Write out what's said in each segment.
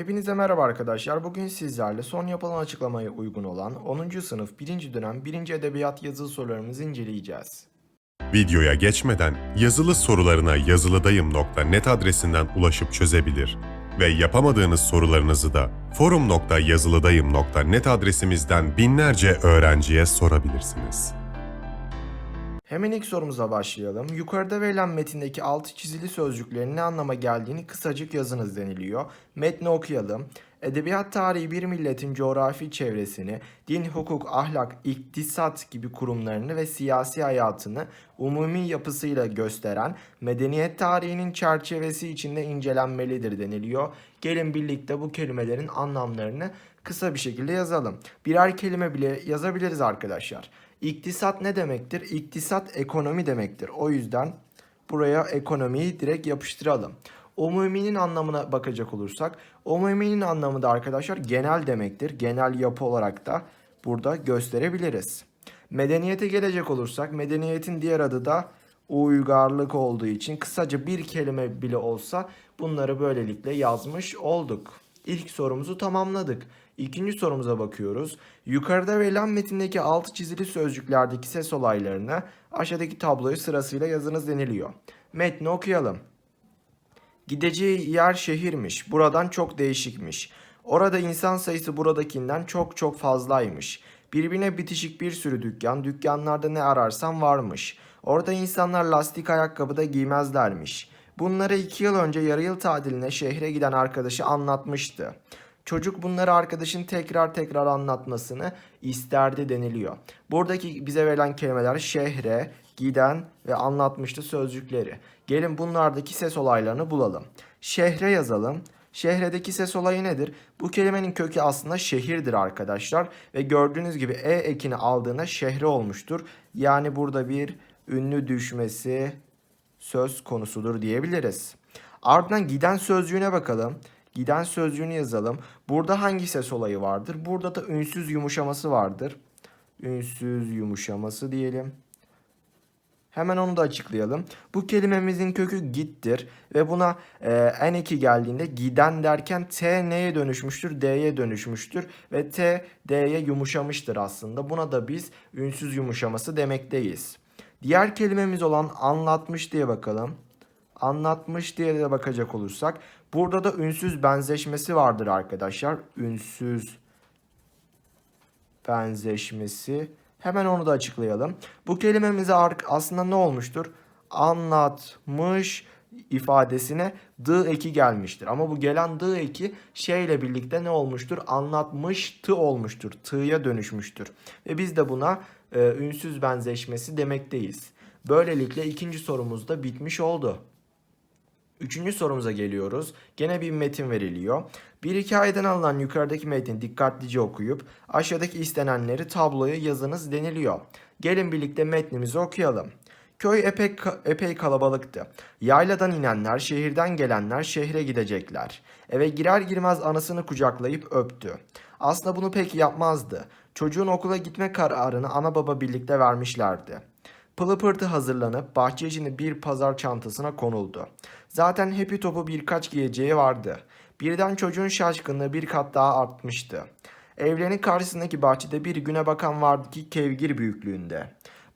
Hepinize merhaba arkadaşlar. Bugün sizlerle son yapılan açıklamaya uygun olan 10. sınıf 1. dönem 1. edebiyat yazılı sorularımızı inceleyeceğiz. Videoya geçmeden yazılı sorularına yazılıdayım.net adresinden ulaşıp çözebilir ve yapamadığınız sorularınızı da forum.yazılıdayım.net adresimizden binlerce öğrenciye sorabilirsiniz. Hemen ilk sorumuza başlayalım. Yukarıda verilen metindeki altı çizili sözcüklerin ne anlama geldiğini kısacık yazınız deniliyor. Metni okuyalım. Edebiyat tarihi bir milletin coğrafi çevresini, din, hukuk, ahlak, iktisat gibi kurumlarını ve siyasi hayatını umumi yapısıyla gösteren medeniyet tarihinin çerçevesi içinde incelenmelidir deniliyor. Gelin birlikte bu kelimelerin anlamlarını kısa bir şekilde yazalım. Birer kelime bile yazabiliriz arkadaşlar. İktisat ne demektir? İktisat ekonomi demektir. O yüzden buraya ekonomiyi direkt yapıştıralım. Umuminin anlamına bakacak olursak, umuminin anlamı da arkadaşlar genel demektir. Genel yapı olarak da burada gösterebiliriz. Medeniyete gelecek olursak, medeniyetin diğer adı da uygarlık olduğu için kısaca bir kelime bile olsa bunları böylelikle yazmış olduk. İlk sorumuzu tamamladık. İkinci sorumuza bakıyoruz. Yukarıda verilen metindeki altı çizili sözcüklerdeki ses olaylarını aşağıdaki tabloyu sırasıyla yazınız deniliyor. Metni okuyalım. Gideceği yer şehirmiş. Buradan çok değişikmiş. Orada insan sayısı buradakinden çok çok fazlaymış. Birbirine bitişik bir sürü dükkan, dükkanlarda ne ararsan varmış. Orada insanlar lastik ayakkabı da giymezlermiş. Bunları iki yıl önce yarı yıl tatiline şehre giden arkadaşı anlatmıştı. Çocuk bunları arkadaşın tekrar tekrar anlatmasını isterdi deniliyor. Buradaki bize verilen kelimeler şehre, giden ve anlatmıştı sözcükleri. Gelin bunlardaki ses olaylarını bulalım. Şehre yazalım. Şehredeki ses olayı nedir? Bu kelimenin kökü aslında şehirdir arkadaşlar. Ve gördüğünüz gibi e ekini aldığında şehre olmuştur. Yani burada bir ünlü düşmesi söz konusudur diyebiliriz. Ardından giden sözcüğüne bakalım. Giden sözcüğünü yazalım. Burada hangi ses olayı vardır? Burada da ünsüz yumuşaması vardır. Ünsüz yumuşaması diyelim. Hemen onu da açıklayalım. Bu kelimemizin kökü gittir ve buna e, n2 geldiğinde giden derken t neye dönüşmüştür? D'ye dönüşmüştür ve t d'ye yumuşamıştır aslında. Buna da biz ünsüz yumuşaması demekteyiz. Diğer kelimemiz olan anlatmış diye bakalım. Anlatmış diye de bakacak olursak burada da ünsüz benzeşmesi vardır arkadaşlar. Ünsüz benzeşmesi. Hemen onu da açıklayalım. Bu kelimemize aslında ne olmuştur? Anlatmış ifadesine dı eki gelmiştir. Ama bu gelen dı eki şeyle birlikte ne olmuştur? Anlatmıştı olmuştur. Tı'ya dönüşmüştür. Ve biz de buna e, ünsüz benzeşmesi demekteyiz. Böylelikle ikinci sorumuz da bitmiş oldu. Üçüncü sorumuza geliyoruz. Gene bir metin veriliyor. Bir hikayeden alınan yukarıdaki metni dikkatlice okuyup aşağıdaki istenenleri tabloya yazınız deniliyor. Gelin birlikte metnimizi okuyalım. Köy epey, epey kalabalıktı. Yayladan inenler, şehirden gelenler şehre gidecekler. Eve girer girmez anasını kucaklayıp öptü. Aslında bunu pek yapmazdı. Çocuğun okula gitme kararını ana baba birlikte vermişlerdi. Pılı pırtı hazırlanıp bahçecinin bir pazar çantasına konuldu. Zaten Happy Top'u birkaç giyeceği vardı. Birden çocuğun şaşkınlığı bir kat daha artmıştı. Evlerinin karşısındaki bahçede bir güne bakan vardı ki kevgir büyüklüğünde.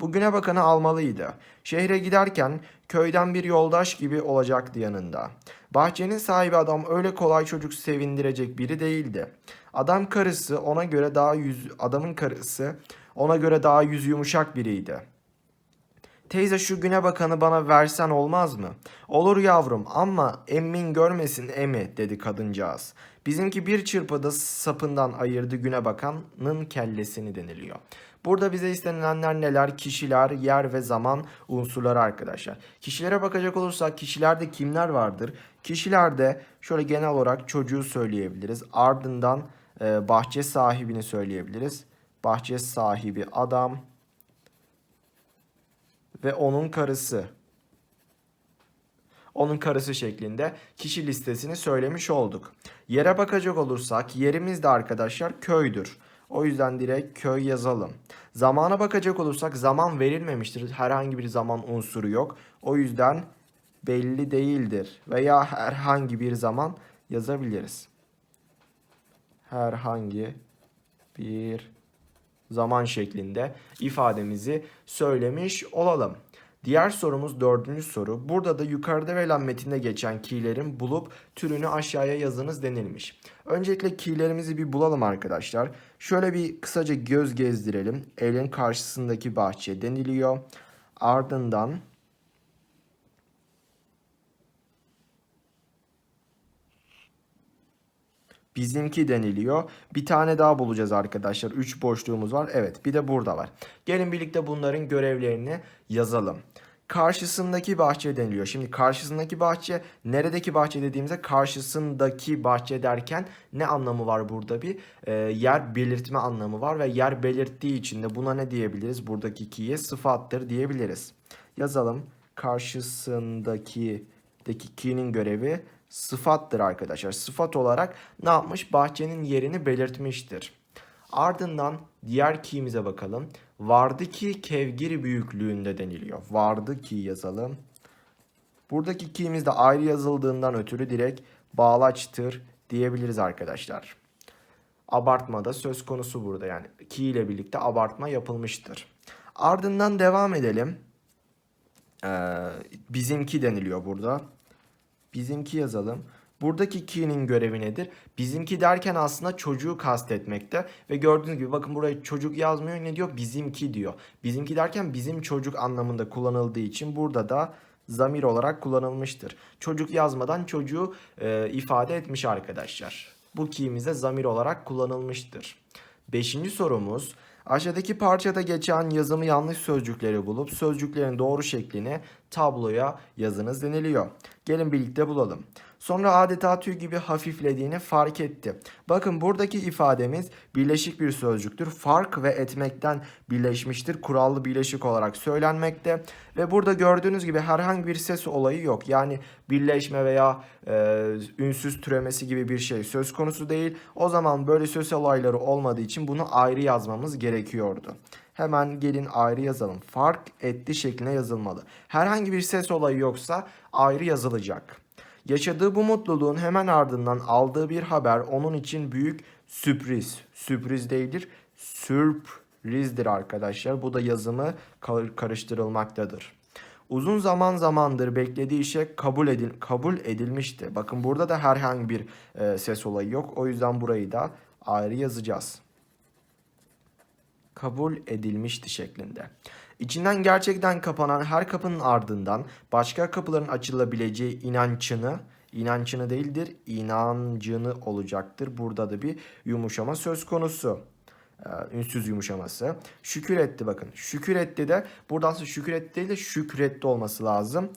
Bu güne bakanı almalıydı. Şehre giderken köyden bir yoldaş gibi olacaktı yanında. Bahçenin sahibi adam öyle kolay çocuk sevindirecek biri değildi. Adam karısı ona göre daha yüz adamın karısı ona göre daha yüz yumuşak biriydi. Teyze şu güne bakanı bana versen olmaz mı? Olur yavrum ama emmin görmesin emi dedi kadıncağız. Bizimki bir çırpıda sapından ayırdı güne bakanın kellesini deniliyor. Burada bize istenilenler neler? Kişiler, yer ve zaman unsurları arkadaşlar. Kişilere bakacak olursak kişilerde kimler vardır? Kişilerde şöyle genel olarak çocuğu söyleyebiliriz. Ardından e, bahçe sahibini söyleyebiliriz. Bahçe sahibi adam, ve onun karısı. Onun karısı şeklinde kişi listesini söylemiş olduk. Yere bakacak olursak yerimiz de arkadaşlar köydür. O yüzden direkt köy yazalım. Zamana bakacak olursak zaman verilmemiştir. Herhangi bir zaman unsuru yok. O yüzden belli değildir veya herhangi bir zaman yazabiliriz. herhangi bir zaman şeklinde ifademizi söylemiş olalım. Diğer sorumuz dördüncü soru. Burada da yukarıda verilen metinde geçen keylerin bulup türünü aşağıya yazınız denilmiş. Öncelikle keylerimizi bir bulalım arkadaşlar. Şöyle bir kısaca göz gezdirelim. Evin karşısındaki bahçe deniliyor. Ardından Bizimki deniliyor. Bir tane daha bulacağız arkadaşlar. 3 boşluğumuz var. Evet bir de burada var. Gelin birlikte bunların görevlerini yazalım. Karşısındaki bahçe deniliyor. Şimdi karşısındaki bahçe neredeki bahçe dediğimizde karşısındaki bahçe derken ne anlamı var burada bir? Ee, yer belirtme anlamı var ve yer belirttiği için de buna ne diyebiliriz? Buradaki ki'ye sıfattır diyebiliriz. Yazalım. Karşısındaki deki ki'nin görevi sıfattır arkadaşlar. Sıfat olarak ne yapmış? Bahçenin yerini belirtmiştir. Ardından diğer key'imize bakalım. Vardı ki kevgir büyüklüğünde deniliyor. Vardı ki yazalım. Buradaki key'imiz de ayrı yazıldığından ötürü direkt bağlaçtır diyebiliriz arkadaşlar. Abartma da söz konusu burada yani key ile birlikte abartma yapılmıştır. Ardından devam edelim. Ee, bizimki deniliyor burada. Bizimki yazalım. Buradaki key'nin görevi nedir? Bizimki derken aslında çocuğu kastetmekte. Ve gördüğünüz gibi bakın buraya çocuk yazmıyor. Ne diyor? Bizimki diyor. Bizimki derken bizim çocuk anlamında kullanıldığı için burada da zamir olarak kullanılmıştır. Çocuk yazmadan çocuğu e, ifade etmiş arkadaşlar. Bu key'imize zamir olarak kullanılmıştır. Beşinci sorumuz. Aşağıdaki parçada geçen yazımı yanlış sözcükleri bulup sözcüklerin doğru şeklini tabloya yazınız deniliyor. Gelin birlikte bulalım. Sonra adeta tüy gibi hafiflediğini fark etti. Bakın buradaki ifademiz birleşik bir sözcüktür. Fark ve etmekten birleşmiştir. Kurallı birleşik olarak söylenmekte. Ve burada gördüğünüz gibi herhangi bir ses olayı yok. Yani birleşme veya e, ünsüz türemesi gibi bir şey söz konusu değil. O zaman böyle söz olayları olmadığı için bunu ayrı yazmamız gerekiyordu. Hemen gelin ayrı yazalım. Fark etti şeklinde yazılmalı. Herhangi bir ses olayı yoksa ayrı yazılacak. Yaşadığı bu mutluluğun hemen ardından aldığı bir haber onun için büyük sürpriz. Sürpriz değildir, sürprizdir arkadaşlar. Bu da yazımı kar- karıştırılmaktadır. Uzun zaman zamandır beklediği işe kabul edil kabul edilmişti. Bakın burada da herhangi bir e, ses olayı yok. O yüzden burayı da ayrı yazacağız kabul edilmişti şeklinde. İçinden gerçekten kapanan her kapının ardından başka kapıların açılabileceği inancını, inancını değildir, inancını olacaktır. Burada da bir yumuşama söz konusu. Ee, ünsüz yumuşaması. Şükür etti bakın. Şükür etti de buradan sonra şükür etti değil de şükretti olması lazım.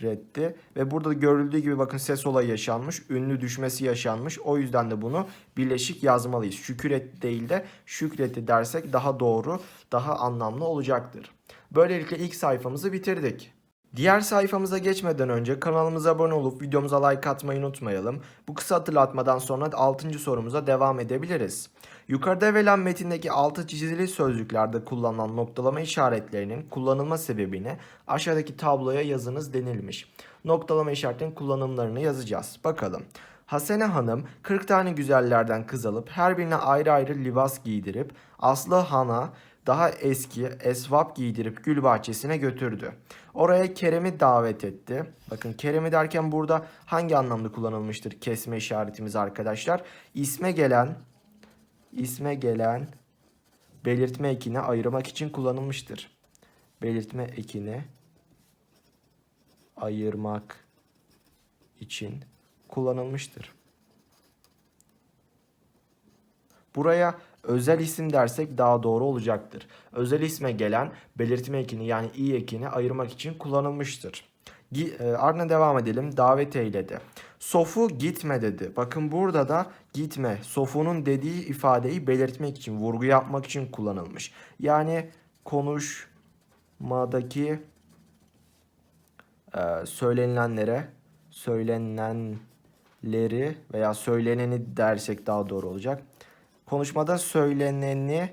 Şükretti ve burada görüldüğü gibi bakın ses olayı yaşanmış. Ünlü düşmesi yaşanmış. O yüzden de bunu birleşik yazmalıyız. Şükür etti değil de şükretti dersek daha doğru, daha anlamlı olacaktır. Böylelikle ilk sayfamızı bitirdik. Diğer sayfamıza geçmeden önce kanalımıza abone olup videomuza like atmayı unutmayalım. Bu kısa hatırlatmadan sonra 6. sorumuza devam edebiliriz. Yukarıda verilen metindeki altı çizili sözcüklerde kullanılan noktalama işaretlerinin kullanılma sebebini aşağıdaki tabloya yazınız denilmiş. Noktalama işaretinin kullanımlarını yazacağız. Bakalım. Hasene Hanım 40 tane güzellerden kız alıp her birine ayrı ayrı libas giydirip Aslı Han'a daha eski esvap giydirip gül bahçesine götürdü. Oraya Kerem'i davet etti. Bakın Kerem'i derken burada hangi anlamda kullanılmıştır kesme işaretimiz arkadaşlar? İsme gelen isme gelen belirtme ekini ayırmak için kullanılmıştır. Belirtme ekini ayırmak için kullanılmıştır. Buraya özel isim dersek daha doğru olacaktır. Özel isme gelen belirtme ekini yani i ekini ayırmak için kullanılmıştır. E, Ardına devam edelim. Davet eyledi. Sofu gitme dedi. Bakın burada da gitme. Sofu'nun dediği ifadeyi belirtmek için, vurgu yapmak için kullanılmış. Yani konuşmadaki e, söylenilenlere, söylenenleri veya söyleneni dersek daha doğru olacak. Konuşmada söyleneni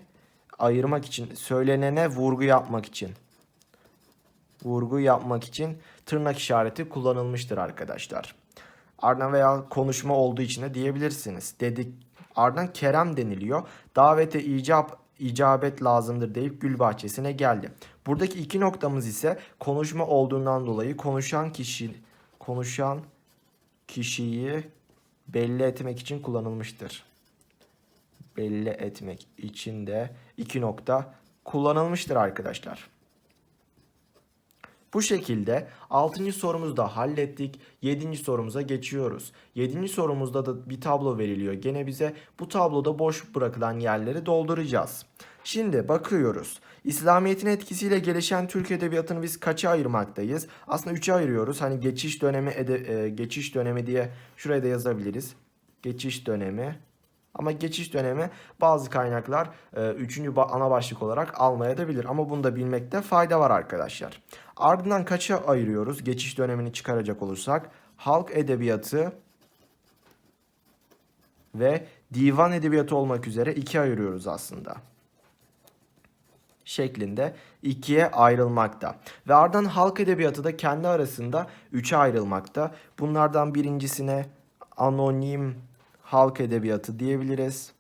ayırmak için, söylenene vurgu yapmak için vurgu yapmak için tırnak işareti kullanılmıştır arkadaşlar. Ardından veya konuşma olduğu için de diyebilirsiniz. Dedik ardından Kerem deniliyor. Davete icap icabet lazımdır deyip gül bahçesine geldi. Buradaki iki noktamız ise konuşma olduğundan dolayı konuşan kişi konuşan kişiyi belli etmek için kullanılmıştır. Belli etmek için de iki nokta kullanılmıştır arkadaşlar. Bu şekilde 6. sorumuzu da hallettik. 7. sorumuza geçiyoruz. 7. sorumuzda da bir tablo veriliyor. Gene bize bu tabloda boş bırakılan yerleri dolduracağız. Şimdi bakıyoruz. İslamiyet'in etkisiyle gelişen Türk edebiyatını biz kaça ayırmaktayız? Aslında 3'e ayırıyoruz. Hani geçiş dönemi ede- e, geçiş dönemi diye şuraya da yazabiliriz. Geçiş dönemi. Ama geçiş dönemi bazı kaynaklar e, üçüncü ba- ana başlık olarak almaya da bilir. Ama bunu da bilmekte fayda var arkadaşlar. Ardından kaça ayırıyoruz? Geçiş dönemini çıkaracak olursak halk edebiyatı ve divan edebiyatı olmak üzere ikiye ayırıyoruz aslında. Şeklinde ikiye ayrılmakta. Ve ardından halk edebiyatı da kendi arasında üçe ayrılmakta. Bunlardan birincisine anonim halk edebiyatı diyebiliriz.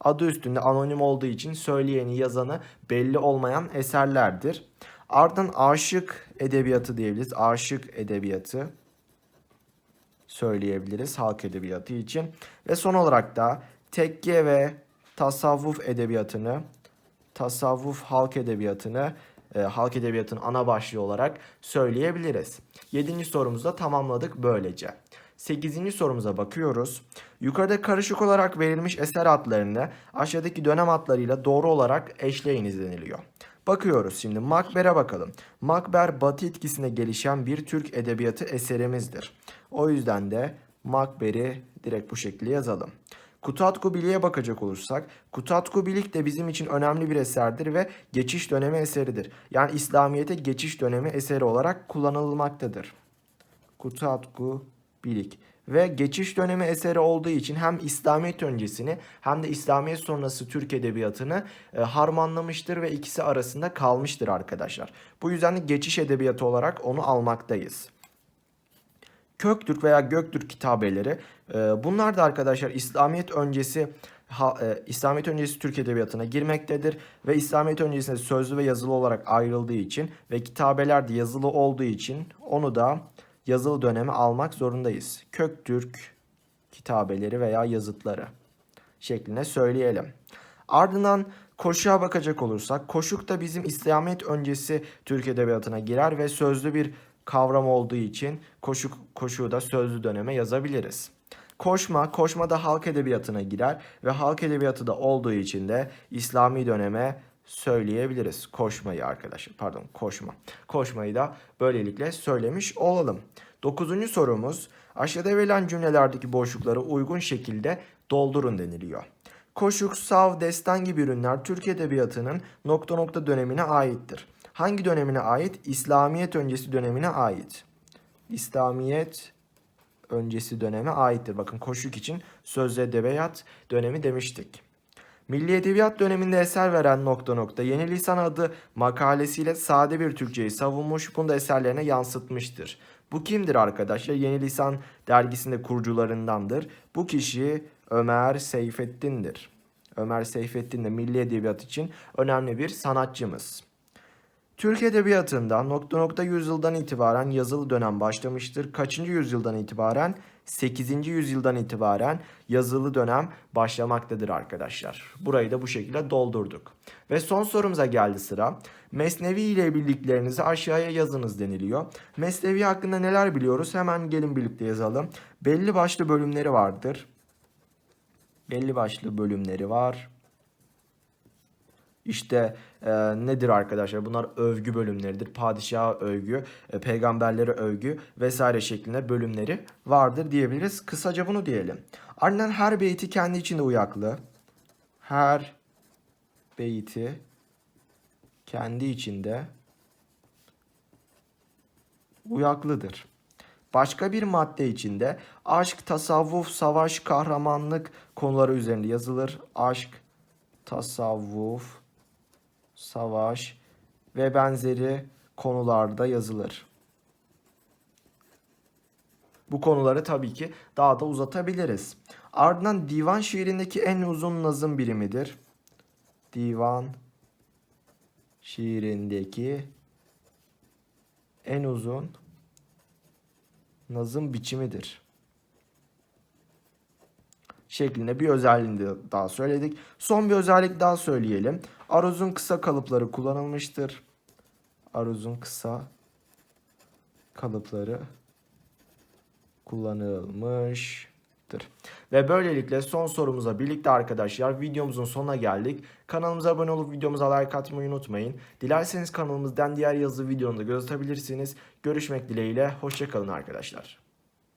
Adı üstünde anonim olduğu için söyleyeni yazanı belli olmayan eserlerdir. Ardından aşık edebiyatı diyebiliriz. Aşık edebiyatı söyleyebiliriz halk edebiyatı için. Ve son olarak da tekke ve tasavvuf edebiyatını, tasavvuf halk edebiyatını, e, halk edebiyatının ana başlığı olarak söyleyebiliriz. Yedinci sorumuzu da tamamladık böylece. 8. sorumuza bakıyoruz. Yukarıda karışık olarak verilmiş eser adlarını aşağıdaki dönem adlarıyla doğru olarak eşleyiniz deniliyor. Bakıyoruz şimdi Makber'e bakalım. Makber Batı etkisine gelişen bir Türk edebiyatı eserimizdir. O yüzden de Makber'i direkt bu şekilde yazalım. Kutatku Bilik'e bakacak olursak, Kutatku Bilik de bizim için önemli bir eserdir ve geçiş dönemi eseridir. Yani İslamiyet'e geçiş dönemi eseri olarak kullanılmaktadır. Kutatku Bilik ve geçiş dönemi eseri olduğu için hem İslamiyet öncesini hem de İslamiyet sonrası Türk edebiyatını e, harmanlamıştır ve ikisi arasında kalmıştır arkadaşlar. Bu yüzden de geçiş edebiyatı olarak onu almaktayız. Köktürk veya Göktürk kitabeleri e, bunlar da arkadaşlar İslamiyet öncesi ha, e, İslamiyet öncesi Türk edebiyatına girmektedir ve İslamiyet öncesinde sözlü ve yazılı olarak ayrıldığı için ve kitabeler de yazılı olduğu için onu da yazılı döneme almak zorundayız. Köktürk kitabeleri veya yazıtları şeklinde söyleyelim. Ardından koşuğa bakacak olursak koşuk da bizim İslamiyet öncesi Türk edebiyatına girer ve sözlü bir kavram olduğu için koşuk koşuğu da sözlü döneme yazabiliriz. Koşma, koşma da halk edebiyatına girer ve halk edebiyatı da olduğu için de İslami döneme söyleyebiliriz. Koşmayı arkadaşlar, pardon koşma. Koşmayı da böylelikle söylemiş olalım. Dokuzuncu sorumuz aşağıda verilen cümlelerdeki boşlukları uygun şekilde doldurun deniliyor. Koşuk, sav, destan gibi ürünler Türk Edebiyatı'nın nokta nokta dönemine aittir. Hangi dönemine ait? İslamiyet öncesi dönemine ait. İslamiyet öncesi döneme aittir. Bakın koşuk için sözlü edebiyat dönemi demiştik. Milli Edebiyat döneminde eser veren nokta nokta Yeni Lisan adı makalesiyle sade bir Türkçeyi savunmuş, bunu da eserlerine yansıtmıştır. Bu kimdir arkadaşlar? Yeni Lisan dergisinde kurucularındandır. Bu kişi Ömer Seyfettin'dir. Ömer Seyfettin de Milli Edebiyat için önemli bir sanatçımız. Türk Edebiyatı'nda nokta nokta yüzyıldan itibaren yazılı dönem başlamıştır. Kaçıncı yüzyıldan itibaren? 8. yüzyıldan itibaren yazılı dönem başlamaktadır arkadaşlar. Burayı da bu şekilde doldurduk. Ve son sorumuza geldi sıra. Mesnevi ile bildiklerinizi aşağıya yazınız deniliyor. Mesnevi hakkında neler biliyoruz? Hemen gelin birlikte yazalım. Belli başlı bölümleri vardır. Belli başlı bölümleri var. İşte e, nedir arkadaşlar? Bunlar övgü bölümleridir. Padişaha övgü, e, peygamberlere övgü vesaire şeklinde bölümleri vardır diyebiliriz. Kısaca bunu diyelim. Ardından her beyti kendi içinde uyaklı. Her beyti kendi içinde uyaklıdır. Başka bir madde içinde aşk, tasavvuf, savaş, kahramanlık konuları üzerinde yazılır. Aşk, tasavvuf, savaş ve benzeri konularda yazılır. Bu konuları tabii ki daha da uzatabiliriz. Ardından divan şiirindeki en uzun nazım birimidir. Divan şiirindeki en uzun nazım biçimidir. Şeklinde bir özelliğini daha söyledik. Son bir özellik daha söyleyelim. Aruz'un kısa kalıpları kullanılmıştır. Aruz'un kısa kalıpları kullanılmıştır. Ve böylelikle son sorumuza birlikte arkadaşlar videomuzun sonuna geldik. Kanalımıza abone olup videomuza like atmayı unutmayın. Dilerseniz kanalımızdan diğer yazılı videonu da gözetebilirsiniz. Görüşmek dileğiyle. Hoşçakalın arkadaşlar.